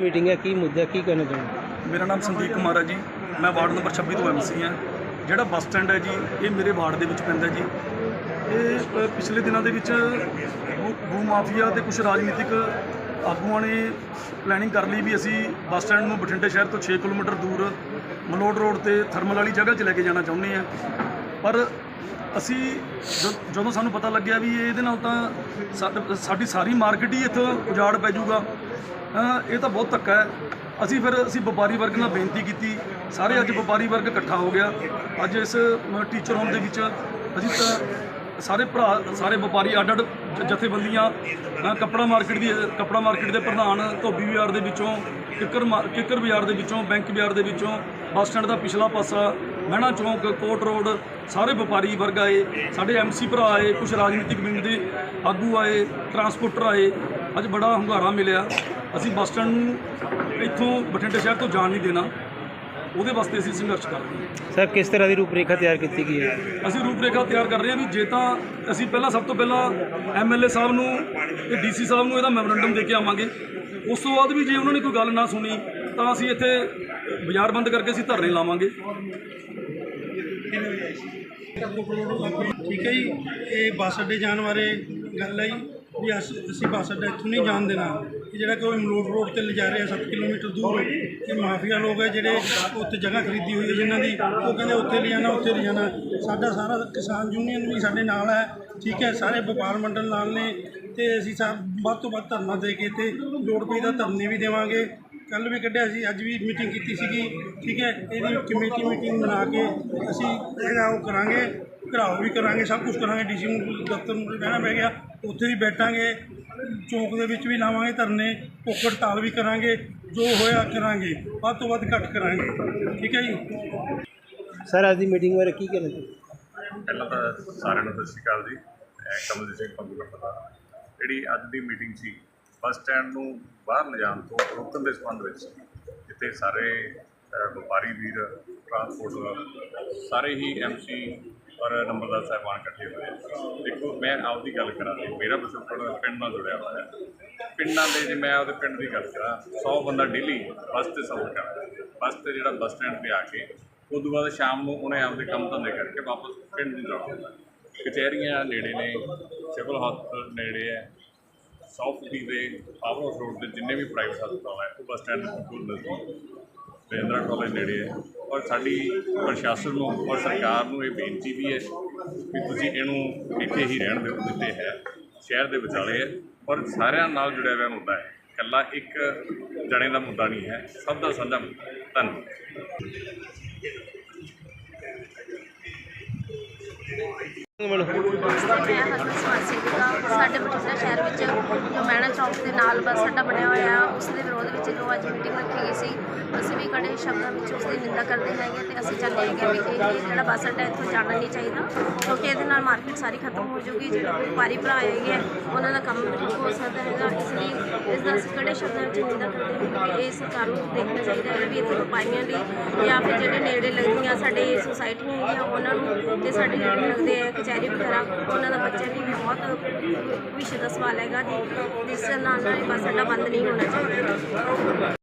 Meeting ਹੈ ਕੀ ਮੁੱਦਾ ਕੀ ਕਹਿਣਾ ਚਾਹੁੰਦੇ ਮੇਰਾ ਨਾਮ ਸੰਦੀਪ ਕੁਮਾਰ ਹੈ ਜੀ। ਮੈਂ ਵਾਰਡ ਨੰਬਰ 26 ਤੋਂ ਐਮਸੀ ਹਾਂ। ਜਿਹੜਾ ਬੱਸ ਸਟੈਂਡ ਹੈ ਜੀ ਇਹ ਮੇਰੇ ਵਾਰਡ ਦੇ ਵਿੱਚ ਪੈਂਦਾ ਜੀ। ਇਹ ਅ, ਪਿਛਲੇ ਦਿਨਾਂ ਦੇ ਵਿੱਚ ਭੂ- ਭੂ ਮਾਫੀਆ ਤੇ ਕੁਝ ਰਾਜਨੀਤਿਕ ਆਗੂਆਂ ਨੇ ਪਲੈਨਿੰਗ ਕਰ ਲਈ ਵੀ ਅਸੀਂ ਬੱਸ ਸਟੈਂਡ ਨੂੰ ਬਠਿੰਡੇ ਸ਼ਹਿਰ ਤੋਂ 6 ਕਿਲੋਮੀਟਰ ਦੂਰ ਮਲੋਟ ਰੋਡ ਤੇ ਥਰਮਲ ਵਾਲੀ ਜਗ੍ਹਾ 'ਚ ਲੈ ਕੇ ਜਾਣਾ ਚਾਹੁੰਦੇ ਹਾਂ। ਪਰ ਅਸੀਂ ਜ- ਜਦੋਂ ਸਾਨੂੰ ਪਤਾ ਲੱਗਿਆ ਵੀ ਇਹਦੇ ਨਾਲ ਤਾਂ ਸਾਡ- ਸਾਡੀ ਸਾਰੀ ਮਾਰਕੀਟ ਹੀ ਇੱਥੋਂ ਉਜਾੜ ਪੈ ਜਾਊਗਾ। ਇਹ ਤਾਂ ਬਹੁਤ ਧੱਕਾ ਹੈ। ਅਸੀਂ ਫਿਰ ਅਸੀਂ ਵਪਾਰੀ ਵਰਗ ਨਾਲ ਬੇਨਤੀ ਕੀਤੀ। ਸਾਰੇ ਅੱਜ ਵਪਾਰੀ ਵਰਗ ਇਕੱਠਾ ਹੋ ਗਿਆ। ਅੱਜ ਇਸ ਟੀਚਰ ਹੋਮ ਦੇ ਵਿੱਚ ਅਸੀਂ ਤਾਂ ਸਾਰੇ ਭਰਾ, ਸਾਰੇ ਵਪਾਰੀ ਅੱਡ ਅੱਡ ਜਥੇਬੰਦੀਆਂ ਕੱਪੜਾ ਮਾਰਕੀਟ ਦੀ, ਕੱਪੜਾ ਮਾਰਕੀਟ ਦੇ ਪ੍ਰਧਾਨ, ਧੋਬੀ ਬਾਜ਼ਾਰ ਦੇ ਵਿੱਚੋਂ, ਕਿੱਕਰ ਮਾਰ- ਕਿੱਕਰ ਬਾਜ਼ਾਰ ਦੇ ਵਿੱਚੋਂ, ਬੈਂਕ ਬਾਜ਼ਾਰ ਦੇ ਵਿੱਚੋਂ, ਬੱਸ ਸਟੈਂਡ ਦਾ ਪਿਛਲਾ ਪਾਸਾ, ਮਹਿਣਾ ਚੌਂਕ, ਕੋਟ ਰੋਡ, ਸਾਰੇ ਵਪਾਰੀ ਵਰਗ ਆਏ। ਸਾਡੇ ਐਮਸੀ ਭਰਾ ਆਏ ਕੁਝ ਰਾਜਨੀਤਿਕ ਵਿੰਗ ਦੇ ਆਗੂ ਆਏ ਟਰਾਂਸਪੋਰਟਰ ਆਏ। ਅੱਜ ਬੜਾ ਹੰਗਾਰਾ ਮਿਲਿਆ। ਅਸੀਂ ਬੱਸ ਸਟੈਂਡ ਨੂੰ ਇੱਥੋਂ ਬਠਿੰਡੇ ਸ਼ਹਿਰ ਤੋਂ ਜਾਣ ਨਹੀਂ ਦੇਣਾ। ਉਹਦੇ ਵਾਸਤੇ ਅਸੀਂ ਸੰਘਰਸ਼ ਕਰ ਰਹੇ ਹਾਂ। ਸਰ ਕਿਸ ਤਰ੍ਹਾਂ ਦੀ ਰੂਪਰੇਖਾ ਤਿਆਰ ਕੀਤੀ ਗਈ ਹੈ? ਅਸੀਂ ਰੂਪਰੇਖਾ ਤਿਆਰ ਕਰ ਰਹੇ ਹਾਂ ਵੀ ਜੇ ਤਾਂ ਅਸੀਂ ਪਹਿਲਾਂ ਸਭ ਤੋਂ ਪਹਿਲਾਂ ਐਮਐਲਏ ਸਾਹਿਬ ਨੂੰ ਤੇ ਡੀਸੀ ਸਾਹਿਬ ਨੂੰ ਇਹਦਾ ਮੈਮੋਰੰਡਮ ਦੇ ਕੇ ਆਵਾਂਗੇ। ਉਸ ਤੋਂ ਬਾਅਦ ਵੀ ਜੇ ਉਹਨਾਂ ਨੇ ਕੋਈ ਗੱਲ ਨਾ ਸੁਣੀ ਤਾਂ ਅਸੀਂ ਇੱਥੇ ਬਾਜ਼ਾਰ ਬੰਦ ਕਰਕੇ ਅਸੀਂ ਧਰਨੇ ਲਾਵਾਂਗੇ। ਠੀਕ ਹੈ ਜੀ ਇਹ ਬੱਸ ਅੱਡੇ ਜਾਣ ਬਾਰੇ ਗੱਲ ਹੈ ਜੀ। ਵੀ ਅਸ- ਅਸੀਂ ਬੱਸ ਅੱਡਾ ਇੱਥੋਂ ਨਹੀਂ ਜਾਣ ਦੇਣਾ। ਇਹ ਜਿਹੜਾ ਕੋਈ ਮਲੋਟ ਰੋਡ ਤੇ ਲਿਜਾ ਰਿਹਾ ਆ 7 ਕਿਲੋਮੀਟਰ ਦੂਰ। ਇਹ ਮਾਫੀਆ ਲੋਕ ਹੈ ਜਿਹੜੇ ਉੱਥੇ ਜਗ੍ਹਾ ਖਰੀਦੀ ਹੋਈ ਹੈ ਜਿਨ੍ਹਾਂ ਦੀ। ਉਹ ਕਹਿੰਦੇ ਉੱਥੇ ਲਿਜਾਣਾ ਉੱਥੇ ਲਿਜਾਣਾ। ਸਾਡਾ ਸਾਰਾ ਕਿਸਾਨ ਯੂਨੀਅਨ ਵੀ ਸਾਡੇ ਨਾਲ ਹੈ ਠੀਕ ਹੈ, ਸਾਰੇ ਵਪਾਰ ਮੰਡਲ ਨਾਲ ਨੇ। ਤੇ ਅਸੀਂ ਸਭ ਵੱਧ ਤੋਂ ਵੱਧ ਧਰਨਾ ਦੇ ਕੇ ਤੇ ਲੋੜ ਪਈ ਦਾ ਧਰਨੇ ਵੀ ਦੇਵਾਂਗੇ। ਕੱਲ ਵੀ ਕੱਢਿਆ ਸੀ, ਅੱਜ ਵੀ ਮੀਟਿੰਗ ਕੀਤੀ ਸੀਗੀ। ਠੀਕ ਹੈ, ਇਹਦੀ ਕਮੇਟੀ ਮੀਟਿੰਗ ਬਣਾ ਕੇ ਅਸੀਂ ਇਹਦਾ ਉਹ ਕਰਾਂਗੇ, ਘਰਾਓ ਵੀ ਕਰਾਂਗੇ, ਸਭ ਕੁਝ ਕਰਾਂਗੇ। ਡੀਸੀ ਨੂੰ, ਦਫ਼ਤਰ ਨੂੰ ਬਹਿਣਾ ਪੈ ਗਿਆ। ਉੱਥੇ ਵੀ ਬੈਠਾਂਗੇ ਚੌਂਕ ਦੇ ਵਿੱਚ ਵੀ ਲਾਵਾਂਗੇ ਧਰਨੇ ਭੁੱਖ ਹੜਤਾਲ ਵੀ ਕਰਾਂਗੇ ਜੋ ਹੋਇਆ ਕਰਾਂਗੇ ਵੱਧ ਤੋਂ ਵੱਧ ਘੱਟ ਕਰਾਂਗੇ। ਠੀਕ ਹੈ ਜੀ? ਸਰ ਅੱਜ ਦੀ ਮੀਟਿੰਗ ਬਾਰੇ ਕੀ ਕਹਿਣਾ ਚਾਹੁੰਦੇ ਪਹਿਲਾਂ ਤਾਂ ਸਾਰਿਆਂ ਨੂੰ ਸਤਿ ਸ਼੍ਰੀ ਅਕਾਲ ਜੀ। ਮੈਂ ਕਮਲਜੀਤ ਸਿੰਘ ਪੰਗੂ ਦਾ ਜਿਹੜੀ ਅੱਜ ਦੀ ਮੀਟਿੰਗ ਸੀ ਬੱਸ ਸਟੈਂਡ ਨੂੰ ਬਾਹਰ ਲਿਜਾਣ ਤੋਂ ਰੋਕਣ ਦੇ ਸੰਬੰਧ ਵਿੱਚ ਸੀ, ਜਿੱਥੇ ਸਾਰੇ ਵਪਾਰੀ ਵੀਰ ਟਰਾਂਸਪੋਰਟ ਸਾਰੇ ਹੀ ਐਮਸੀ ਔਰ ਨੰਬਰਦਾਰ ਸਾਹਿਬਾਨ ਇਕੱਠੇ ਹੋਏ ਦੇਖੋ, ਮੈਂ ਆਪਦੀ ਗੱਲ ਕਰਾਂ ਤੇ ਮੇਰਾ ਪਿਛੋਕੜ ਪਿੰਡ ਨਾਲ ਜੁੜਿਆ ਹੋਇਆ ਹੈ। ਪਿੰਡਾਂ ਦੇ ਜੇ ਮੈਂ ਉਹਦੇ ਪਿੰਡ ਦੀ ਗੱਲ ਕਰਾਂ 100 ਬੰਦਾ ਡੇਲੀ ਬੱਸ ਤੇ ਸਫ਼ਰ ਕਰਦਾ ਬੱਸ ਤੇ ਜਿਹੜਾ ਬੱਸ ਸਟੈਂਡ ਤੇ ਆ ਕੇ ਉਸ ਤੋਂ ਬਾਅਦ ਸ਼ਾਮ ਨੂੰ ਉਹਨੇ ਆਪਦੇ ਕੰਮ ਧੰਦੇ ਕਰਕੇ ਵਾਪਸ ਪਿੰਡ ਨੂੰ ਜਾਣਾ ਹੁੰਦਾ ਕਚਹਿਰੀਆਂ ਨੇੜੇ ਨੇ ਸਿਵਲ ਹਸਪਤਾਲ ਨੇੜੇ ਹੈ ਸਾਊਥ ਦੀ ਦੇ ਪਾਵਰ ਹਾਊਸ ਰੋਡ ਤੇ ਜਿੰਨੇ ਵੀ ਪ੍ਰਾਈਵੇਟ ਹਸਪਤਾਲ ਹੈ, ਉਹ ਬੱਸ ਸਟੈਂਡ ਦੇ ਨਜ਼ਦੀਕ ਰਜਿੰਦਰਾ ਕਾਲਜ ਨੇੜੇ ਹੈ। ਔਰ ਸਾਡੀ ਪ੍ਰਸ਼ਾਸਨ ਨੂੰ ਔਰ ਸਰਕਾਰ ਨੂੰ ਇਹ ਬੇਨਤੀ ਵੀ ਹੈ ਕਿ ਤੁਸੀਂ ਇਹਨੂੰ ਇੱਥੇ ਹੀ ਰਹਿਣ ਦਿਓ, ਜਿੱਥੇ ਹੈ। ਸ਼ਹਿਰ ਦੇ ਵਿਚਾਲੇ ਹੈ ਔਰ ਸਾਰਿਆਂ ਨਾਲ ਜੁੜਿਆ ਹੋਇਆ ਮੁੱਦਾ ਹੈ। ਇਕੱਲਾ ਇੱਕ ਜਣੇ ਦਾ ਮੁੱਦਾ ਨਹੀਂ ਹੈ, ਸਭ ਦਾ ਸਾਂਝਾ ਮੁੱਦਾ ਧੰਨਵਾਦ। ਮੈਂ ਹਰਮਨ ਸਮਾਜ ਸੇਵਿਕਾ, ਸਾਡੇ ਬਠਿੰਡਾ ਸ਼ਹਿਰ ਵਿੱਚ ਮੈਣਾ ਚੌਕ ਦੇ ਨਾਲ ਬੱਸ ਅੱਡਾ ਬਣਿਆ ਹੋਇਆ ਉਸ ਦੇ ਵਿਰੋਧ ਵਿੱਚ ਜੋ ਅੱਜ ਮੀਟਿੰਗ ਰੱਖੀ ਗਈ ਸੀ, ਅਸੀਂ ਸ਼ਬਦਾਂ ਵਿੱਚ ਉਸ ਦੀ ਨਿੰਦਾ ਕਰਦੇ ਹੈਗੇ ਤੇ ਅਸੀਂ ਚਾਹੁੰਦੇ ਹੈਗੇ ਵੀ ਇਹ ਜਿਹੜਾ ਬੱਸ ਅੱਡਾ ਇੱਥੋਂ ਜਾਣਾ ਨਹੀਂ ਚਾਹੀਦਾ ਕਿਉਂਕਿ ਇਹਦੇ ਨਾਲ ਮਾਰਕੀਟ ਸਾਰੀ ਖਤਮ ਹੋ ਜੂਗੀ ਜਿਹੜੇ ਵਪਾਰੀ ਭਰਾ ਹੈਗੇ ਆ, ਉਹਨਾਂ ਦਾ ਕੰਮ ਨਹੀਂ ਹੋ ਸਕਦਾ ਹੈਗਾ। ਇਸ ਲਈ ਇਸ ਦਾ ਅਸੀਂ ਕੜੇ ਸ਼ਬਦਾਂ ਵਿੱਚ ਨਿੰਦਾ ਕਰਦੇ ਹਾਂ ਇਹ ਸਰਕਾਰ ਨੂੰ ਦੇਖਣਾ ਚਾਹੀਦਾ ਹੈ ਵੀ ਇੱਥੇ ਵਪਾਰੀਆਂ ਲਈ ਜਾਂ ਫਿਰ ਜਿਹੜੇ ਨੇੜੇ ਲੱਗਦੀਆਂ ਸਾਡੇ ਸੁਸਾਇਟੀਆਂ ਹੈਗੀਆਂ ਉਹਨਾਂ ਨੂੰ ਤੇ ਸਾਡੇ ਨੇੜੇ ਲੱਗਦੇ ਆ ਕਚਹਿਰੀ ਵਗੈਰਾ ਉਹਨਾਂ ਦਾ ਬੱਚਿਆਂ ਲਈ ਵੀ ਬਹੁਤ ਵਿਸ਼ੇ ਦਾ ਸਵਾਲ ਹੈਗਾ ਜੀ। ਜਿਸ ਨਾਲ ਨਾਲ ਬੱਸ ਅੱਡਾ ਬੰਦ ਨਹੀਂ ਹੋਣਾ ਚਾਹੀਦਾ।